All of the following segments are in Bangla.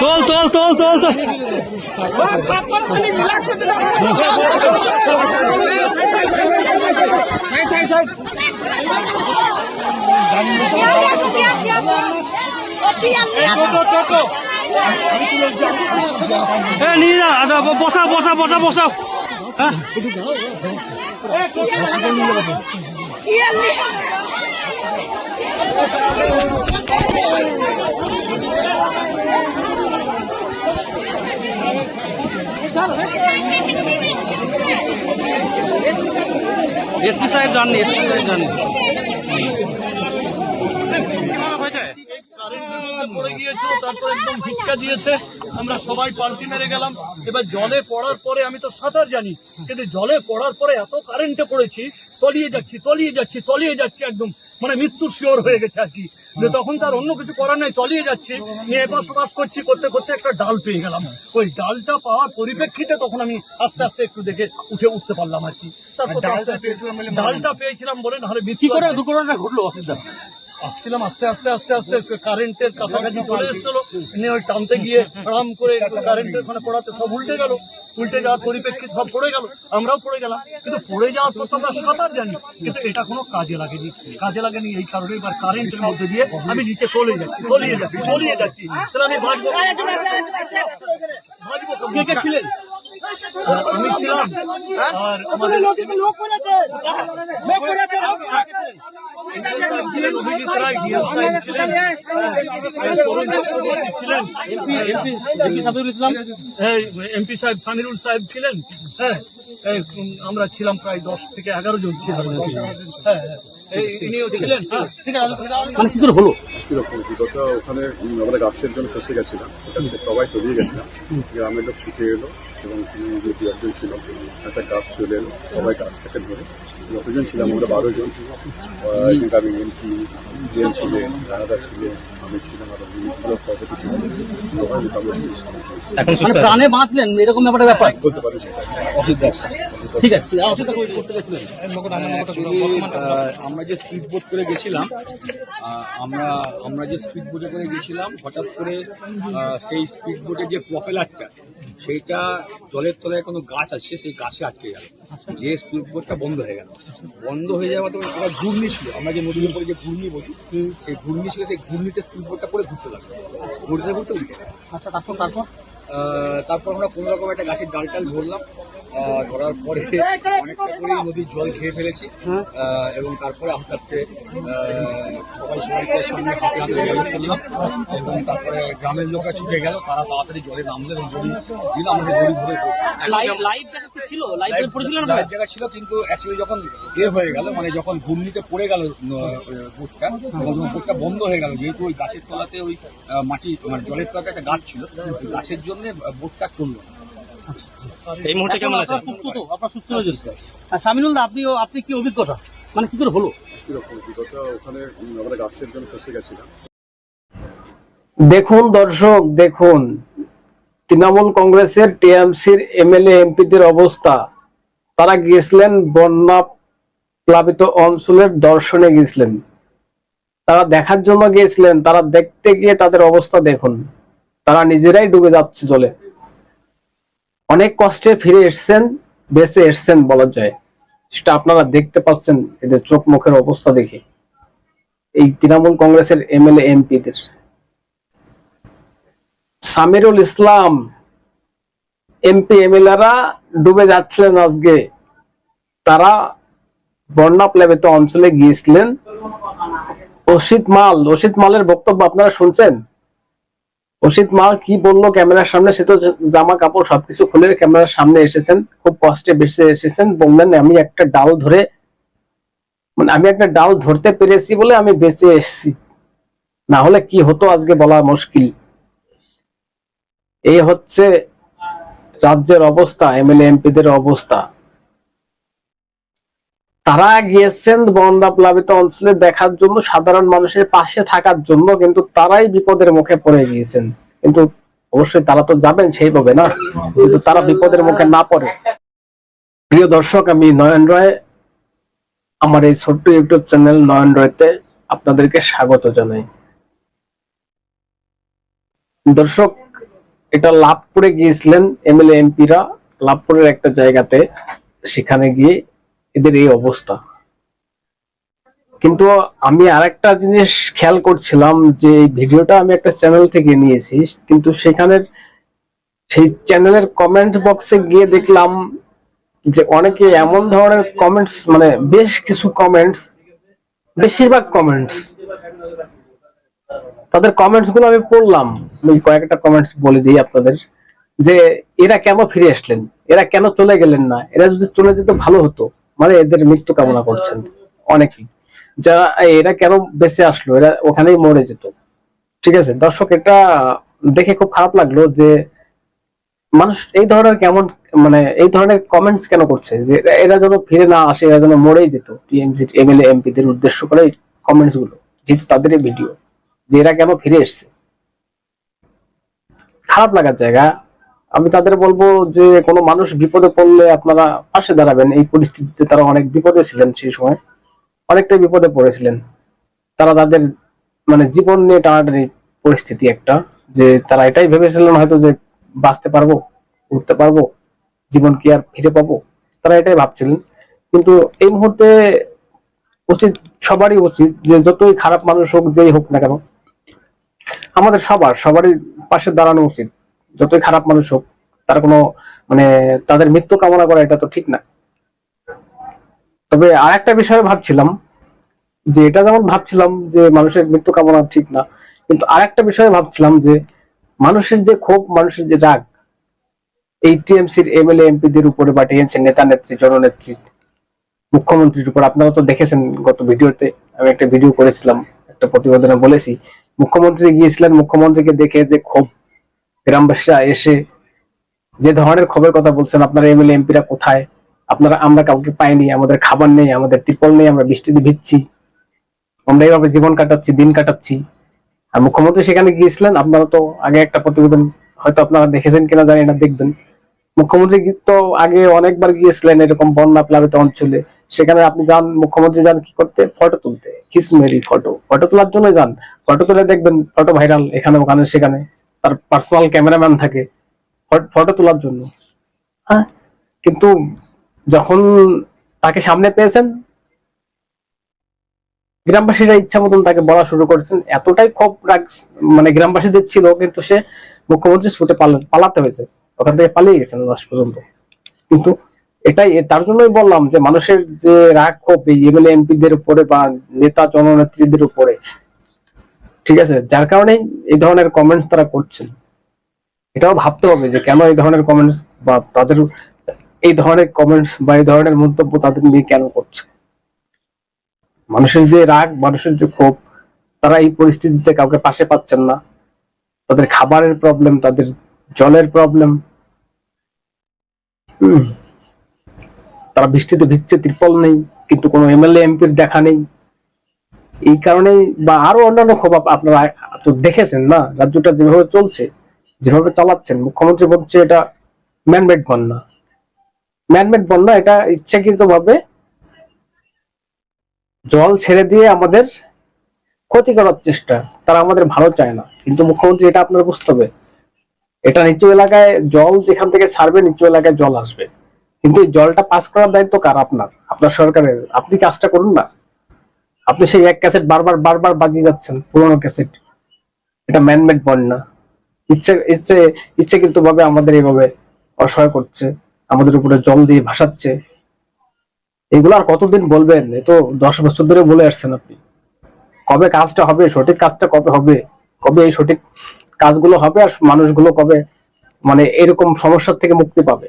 তোল তোল তোল তোল তোল এ নিয়ে যা আদা বসাও বসাও বসাও বসাও হ্যাঁ এসপি সাহেব জাননি এসপি সাহেব জাননি কারেন্টের মধ্যে পড়ে গিয়েছিল তারপর একদম ভিটকা দিয়েছে। আমরা সবাই পাল্টি মেরে গেলাম। এবার জলে পড়ার পরে আমি তো সাঁতার জানি কিন্তু জলে পড়ার পরে এত কারেন্টে পড়েছি তলিয়ে যাচ্ছি তলিয়ে যাচ্ছি তলিয়ে যাচ্ছি একদম মানে মৃত্যুর শিওর হয়ে গেছে আর কি। যে তখন তার অন্য কিছু করার নাই তলিয়ে যাচ্ছি নিয়ে এপাশ ওপাশ করছি করতে করতে একটা ডাল পেয়ে গেলাম। ওই ডালটা পাওয়ার পরিপ্রেক্ষিতে তখন আমি আস্তে আস্তে একটু দেখে উঠে উঠতে পারলাম আর কি। তারপর ডালটা পেয়েছিলাম বলে নাহলে কি করে? ঘটলো অসুবিধা। আসছিলাম আস্তে আস্তে আস্তে আস্তে কারেন্টের কাছাকাছি চলে এসেছিল। নিয়ে ওই টানতে গিয়ে আরাম করে কারেন্টের ওখানে পড়াতে সব উল্টে গেল। উল্টে যাওয়ার পরিপ্রেক্ষিত সব পড়ে গেল। আমরাও পড়ে গেলাম। কিন্তু পড়ে যাওয়ার পর তো আমরা সাঁতার জানি? কিন্তু এটা কোনো কাজে লাগেনি। কাজে লাগেনি এই কারণে এবার কারেন্টের মধ্যে দিয়ে আমি নিচে তলিয়ে যাচ্ছি তলিয়ে যাচ্ছি তলিয়ে যাচ্ছি। তাহলে আমি বাঁচবো বাঁচবো কে কে ছিলেন? আমি ছিলাম আর আমাদের ডিএম ছিলেন তরুণ চক্রবর্তী ছিলেন। এমপি সাবিরুল ইসলাম। এমপি সাহেব সামিরুল সাহেব ছিলেন। হ্যাঁ আমরা ছিলাম প্রায় দশ থেকে এগারো জন ছিলাম। হ্যাঁ। হ্যাঁ এই, ইনিও ছিলেন হ্যাঁ। ঠিক আছে মানে কি করে হলো? কীরকম বিগত ওখানে আমরা গাছের জন্য ফেসে গেছিলাম। সবাই তলিয়ে গেছিলাম গ্রামের লোক ছুটে এলো এবং তিনি যে দুজন ছিল একটা গাছ চলে এলো। সবাই গাছটাকে ধরে যতজন ছিলাম আমরা বারো জন। এমপি ছিলেন রানাদা ছিলেন এখন মানে প্রাণে বাঁচলেন এরকম ব্যাপারটা ব্যাপার। বলতে পারি ঠিক আছে করতে গেছিলেন। আমরা যে স্পিড বোট করে গেছিলাম আমরা আমরা যে স্পিড বোটে করে গেছিলাম হঠাৎ করে সেই স্পিড বোটের যে প্রপেলারটা সেইটা জলের তলায় কোনো গাছ আছে সেই গাছে আটকে গেল। যে স্কুল বোর্ডটা বন্ধ হয়ে গেল। বন্ধ হয়ে যাওয়া তো ওরা ঘূর্ণি ছিল। আমরা যে নদীর উপরে যে ঘূর্ণি বলি সেই ঘূর্ণি ছিল সেই ঘূর্ণিতে স্কুল বোর্ডটা পরে ঘুরতে লাগল। ঘুরতে ঘুরতে উঠে আচ্ছা তারপর তারপর? আহ, তারপর আমরা কোনো রকম একটা গাছের ডাল টাল ধরলাম। ধরার পরে অনেকটা করে নদীর জল খেয়ে ফেলেছি। এবং তারপরে আস্তে আস্তে আহ, সবাই সবাইকে সঙ্গে হাতে হাতে হেল্প করলাম এবং তারপরে গ্রামের লোকরা ছুটে গেল। তারা তাড়াতাড়ি জলে নামলো এবং দড়ি দিল। আমাদের দড়ি ধরে লাইভ লাইভ ছিল। লাইভ পড়েছিল না লাইভ জায়গা ছিল কিন্তু অ্যাকচুয়ালি যখন এ হয়ে গেল মানে যখন ঘূর্ণিতে পড়ে গেল বোটটা বন্ধ হয়ে গেল। যেহেতু ওই গাছের তলাতে ওই মাটি মানে জলের তলাতে একটা গাছ ছিল গাছের জন্য বোটটা চলল না। এই মুহূর্তে কেমন আছে আপনার সুস্থ তো? আপনার সুস্থ আর সামিনুল দা আপনি আপনি কি অভিজ্ঞতা? মানে কি করে হলো? কীরকম ওখানে আমরা গাছের জন্য ফেসে গেছিলাম। দেখুন দর্শক দেখুন। তৃণমূল কংগ্রেসের টিএমসির এমএলএ এমপিদের অবস্থা। তারা গিয়েছিলেন বন্যা প্লাবিত অঞ্চলের দর্শনে গিয়েছিলেন। তারা দেখার জন্য গিয়েছিলেন। তারা দেখতে গিয়ে তাদের অবস্থা দেখুন। তারা নিজেরাই ডুবে যাচ্ছে জলে। অনেক কষ্টে ফিরে এসছেন, বেঁচে এসছেন বলা যায়। সেটা আপনারা দেখতে পাচ্ছেন, এদের চোখ মুখের অবস্থা দেখে। এই তৃণমূল কংগ্রেসের এমএলএ, এমপিদের। সামিরুল ইসলাম, এমপি, এমএলএরা ডুবে যাচ্ছিলেন আজকে। তারা বন্যা প্লাবিত অঞ্চলে গিয়েছিলেন। অসিত মাল, অসিত মালের বক্তব্য আপনারা শুনছেন? অসিত মাল কি বলল ক্যামেরার সামনে? সে তো জামা কাপড় সবকিছু খুলে ক্যামেরার সামনে এসেছেন। খুব কষ্টে বেঁচে এসেছেন। বললেন, আমি একটা ডাল ধরে মানে আমি একটা ডাল ধরতে পেরেছি বলে আমি বেঁচে এসেছি। না হলে কি হতো আজকে বলা মুশকিল? এই হচ্ছে রাজ্যের অবস্থা, এমএলএ, এমপিদের অবস্থা। তারা গিয়েছেন বন্যা প্লাবিত অঞ্চলে দেখার জন্য সাধারণ মানুষের পাশে থাকার জন্য কিন্তু তারাই বিপদের মুখে পড়ে গিয়েছেন। কিন্তু অবশ্যই তারা তো যাবেন সেইভাবে না? যেহেতু তারা বিপদের মুখে না পড়ে। প্রিয় দর্শক, আমি নয়ন রয়, আমার এই ছোট্ট ইউটিউব চ্যানেল নয়ন রয়তে আপনাদেরকে স্বাগত জানাই। দর্শক, এটা লাভপুরে গিয়েছিলেন এমএলএ এমপিরা লাভপুরের একটা জায়গাতে, সেখানে গিয়ে এদের এই অবস্থা। কিন্তু আমি আরেকটা জিনিস খেয়াল করছিলাম যে ভিডিওটা আমি একটা চ্যানেল থেকে নিয়েছি, কিন্তু সেখানের সেই চ্যানেলের কমেন্ট বক্সে গিয়ে দেখলাম যে অনেকে এমন ধরনের কমেন্টস মানে বেশ কিছু কমেন্টস বেশিরভাগ কমেন্টস তাদের কমেন্টসগুলো আমি পড়লাম। আমি কয়েকটা কমেন্টস বলে দিই আপনাদের, যে এরা কেন ফিরে আসলেন? এরা কেন চলে গেলেন না? এরা যদি চলে যেত ভালো হতো। মানে এদের মৃত্যু কামনা করছেন অনেকেই। যারা এরা কেন বেঁচে আসলো? এরা ওখানেই মরে যেত। ঠিক আছে? দর্শক এটা দেখে খুব খারাপ লাগল যে মানুষ এই ধরনের কেমন মানে এই ধরনের কমেন্টস কেন করছে? যে এরা- যেন ফিরে না আসে এরা যেন মরেই যেত। টিএমসি এমএলএ এমপিদের উদ্দেশ্য করে কমেন্টসগুলো যেহেতু তাদের ভিডিও যে এরা কেন ফিরে এসছে? খারাপ লাগার জায়গা। আমি তাদের বলব যে, কোনো মানুষ বিপদে পড়লে আপনারা পাশে দাঁড়াবেন। এই পরিস্থিতিতে তারা অনেক বিপদে ছিলেন সেই সময়। অনেকটাই বিপদে পড়েছিলেন। তারা তাদের মানে জীবন নিয়ে টানাটানি পরিস্থিতি একটা, যে তারা এটাই ভেবেছিলেন হয়তো যে বাঁচতে পারব, উঠতে পারব, জীবন কি আর ফিরে পাবো? তারা এটাই ভাবছিলেন। কিন্তু এই মুহূর্তে উচিত, সবারই উচিত যে, যতই খারাপ মানুষ হোক, যেই হোক না কেন, আমাদের সবার, সবারই পাশে দাঁড়ানো উচিত। যতই খারাপ মানুষ হোক, তার কোনো মানে তাদের মৃত্যু কামনা করা এটা তো ঠিক না। তবে আর একটা বিষয়ে ভাবছিলাম যে, এটা যেমন ভাবছিলাম যে, মানুষের মৃত্যু কামনা ঠিক না, কিন্তু আর একটা বিষয়ে ভাবছিলাম যে, মানুষের যে ক্ষোভ, মানুষের যে রাগ, এই টিএমসির এমএলএ, এমপিদের উপরে বা টিএমসির নেতা নেত্রী, জননেত্রী, মুখ্যমন্ত্রীর উপর, আপনারা তো দেখেছেন গত ভিডিওতে, আমি একটা ভিডিও করেছিলাম, একটা প্রতিবেদনে বলেছি, মুখ্যমন্ত্রী গিয়েছিলেন, মুখ্যমন্ত্রীকে দেখে যে ক্ষোভ গ্রামবাসীরা এসে যে ধরনের খবর কথা বলছেন, আপনারা এমএলএ এমপিরা কোথায়? আপনারা, আমরা কাউকে পাইনি, আমাদের খাবার নেই, আমাদের ত্রিপল নেই, আমরা বৃষ্টিতে ভিজছি। আমরা এইভাবে জীবন কাটাচ্ছি, দিন কাটাচ্ছি। আর মুখ্যমন্ত্রী সেখানে গিয়েছিলেন, আপনারা তো আগে একটা প্রতিবেদন হয়তো আপনারা দেখেছেন কিনা জানি না, দেখবেন। মুখ্যমন্ত্রী তো আগে অনেকবার গিয়েছিলেন এরকম বন্যা প্লাবিত অঞ্চলে। সেখানে আপনি যান, মুখ্যমন্ত্রী যান কি করতে? ফটো তুলতে, কিসমেরি ফটো। ফটো তোলার জন্য যান। ফটো তুলে দেখবেন, ফটো ভাইরাল এখানে, ওখানে, সেখানে। তার পার্সোনাল ক্যামেরাম্যান থাকে ফটো তোলার জন্য। হ্যাঁ? কিন্তু যখন তাকে সামনে পেয়েছেন, গ্রামবাসীরা ইচ্ছা মতন তাকে বলা শুরু করেছেন। এতটাই ক্ষোভ রাগ মানে গ্রামবাসীদের ছিল, কিন্তু সে মুখ্যমন্ত্রী ছুটে পালাতে হয়েছে। ওখান থেকে পালিয়ে গেছেন লাস্ট পর্যন্ত। কিন্তু এটাই তার জন্যই বললাম যে মানুষের যে রাগ এই এমএলএ এমপিদের উপরে বা নেতা, জননেত্রীদের উপরে ঠিক আছে? যার কারণেই এই ধরনের কমেন্টস তারা করছেন। এটাও ভাবতে হবে যে কেন এই ধরনের কমেন্টস বা তাদের এই ধরনের কমেন্টস বা এই ধরনের মন্তব্য তাদের নিয়ে কেন করছে? মানুষের যে রাগ, মানুষের যে ক্ষোভ, তারা এই পরিস্থিতিতে কাউকে পাশে পাচ্ছেন না। তাদের খাবারের প্রবলেম তাদের জলের প্রবলেম তারা বৃষ্টিতে ভিজছে, ত্রিপল নেই, কিন্তু কোনো এমএলএ এমপির দেখা নেই। এই কারণেই বা আরও অন্যান্য আপ- আপনারা তো দেখেছেন না? রাজ্যটা যেভাবে চলছে, যেভাবে চালাচ্ছেন, মুখ্যমন্ত্রী বলছে এটা ম্যানমেড বন্যা। ম্যানমেড বন্যা এটা ইচ্ছাকৃত ভাবে জল ছেড়ে দিয়ে আমাদের ক্ষতি করার চেষ্টা। তারা আমাদের ভালো চায় না। কিন্তু মুখ্যমন্ত্রী এটা আপনার বুঝতে হবে। এটা নিচু এলাকায় জল যেখান থেকে ছাড়বে, নিচু এলাকায় জল আসবে। কিন্তু জলটা পাস করার দায়িত্ব কার আপনার? আপনার সরকারের। আপনি কাজটা করুন না। আপনি সেই এক ক্যাসেট বারবার বারবার বাজিয়ে যাচ্ছেন, পুরোনো ক্যাসেট এটা ম্যানমেড বন্যা। ইচ্ছে ইচ্ছে ইচ্ছাকৃত ভাবে আমাদের এইভাবে অসহায় করছে, আমাদের উপরে জল দিয়ে ভাসাচ্ছে। এগুলো আর কতদিন বলবেন? এ তো দশ বছর ধরে বলে আসছেন আপনি। কবে কাজটা হবে? সঠিক কাজটা কবে হবে? কবে এই সঠিক কাজগুলো হবে? আর মানুষগুলো কবে মানে এরকম সমস্যার থেকে মুক্তি পাবে?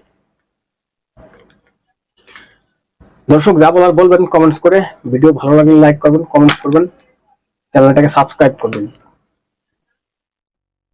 দর্শক, যা বলার বলবেন কমেন্টস করে ভিডিও ভালো লাগলে লাইক করবেন কমেন্টস করবেন, চ্যানেলটাকে সাবস্ক্রাইব করবেন।